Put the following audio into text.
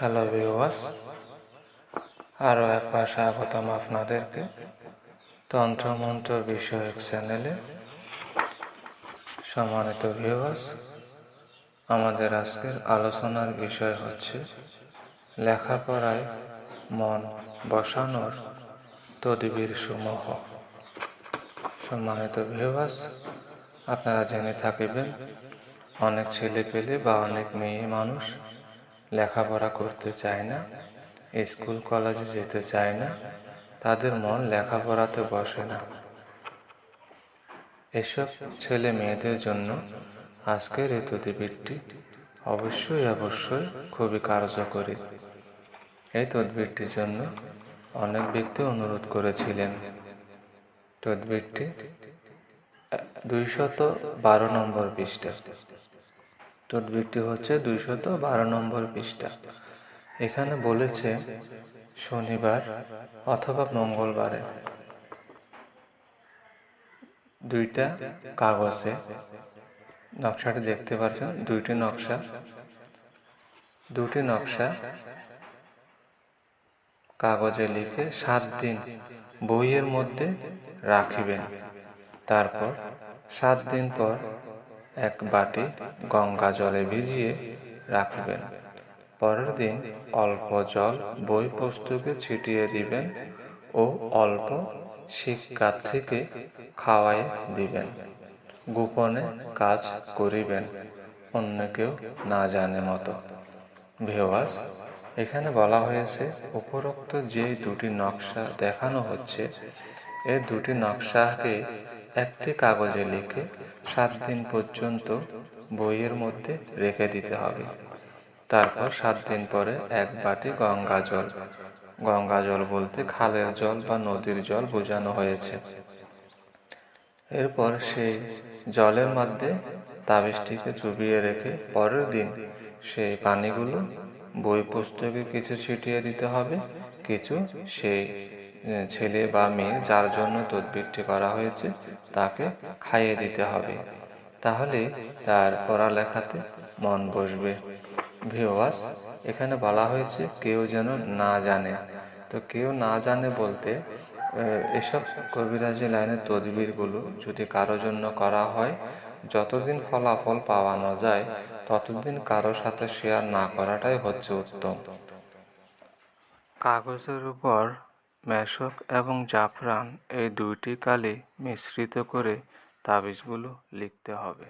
Hello viewers আরও একবার স্বাগতম আপনাদেরকে। তন্ত্রমন্ত্র বিষয়ক চ্যানেলে সম্মানিত ভিউয়ার্স আমাদের আজকের আলোচনার বিষয় হচ্ছে লেখাপড়ায় মন বসানোর তদবির সমূহ। সম্মানিত ভিউয়ার্স আপনারা জেনে থাকিবেন, অনেক ছেলে পেলে বা অনেক মেয়ে মানুষ লেখাপড়া করতে চায় না, স্কুল, কলেজে যেতে চায় না, তাদের মন লেখাপড়াতে বসে না। এসব ছেলে মেয়েদের জন্য আজকের এই তদবিরটি অবশ্যই অবশ্যই খুবই কার্যকরী। এই তদবিরটির জন্য অনেক ব্যক্তি অনুরোধ করেছিলেন। তদবিরটি দুইশত বারো নম্বর পৃষ্ঠা। তদবিরটি হচ্ছে দুইশত বারো নম্বর পৃষ্ঠা। এখানে বলেছে শনিবার অথবা মঙ্গলবারে। দুইটা কাগজে। নকশাটি দেখতে পাচ্ছেন, দুইটি নকশা। দুটি নকশা কাগজে লিখে সাত দিন বইয়ের মধ্যে রাখিবেন। তারপর সাত দিন পর এক বাটি গঙ্গা জলে ভিজিয়ে রাখবেন। পরের দিন অল্প জল বই পুস্তকে ছিটিয়ে দিবেন ও অল্প শিক্ষার্থীকে খাওয়াই দিবেন। গোপনে কাজ করিবেন, অন্য কেউ না জানে মতো। ভেওয়াস এখানে বলা হয়েছে, উপরোক্ত যে দুটি নকশা দেখানো হচ্ছে এই দুটি নকশাকে একটি কাগজে লিখে সাত দিন পর্যন্ত বইয়ের মধ্যে রেখে দিতে হবে। তারপর সাত দিন পরে এক বাটি গঙ্গা জল। গঙ্গা জল বলতে খালের জল বা নদীর জল বোঝানো হয়েছে। এরপর সেই জলের মধ্যে তাবিজটিকে চুবিয়ে রেখে পরের দিন সেই পানিগুলো বই পুস্তকে কিছু ছিটিয়ে দিতে হবে কিছু সেই ছেলে বা মেয়ে যার জন্য তদবিরটি করা হয়েছে, তাকে খাইয়ে দিতে হবে। তাহলে তার পড়ালেখাতে মন বসবে। ভিওয়াস এখানে বলা হয়েছে, কেউ যেন না জানে। তো কেউ না জানে বলতে এসব কবিরাজি লাইনের তদবিরগুলো যদি কারও জন্য করা হয়, যতদিন ফলাফল পাওয়ানো যায়, ততদিন কারও সাথে শেয়ার না করাটাই হচ্ছে উত্তম। কাগজের উপর মেশক এবং জাফরান এই দুইটি কালি মিশ্রিত করে তাবিজগুলো লিখতে হবে।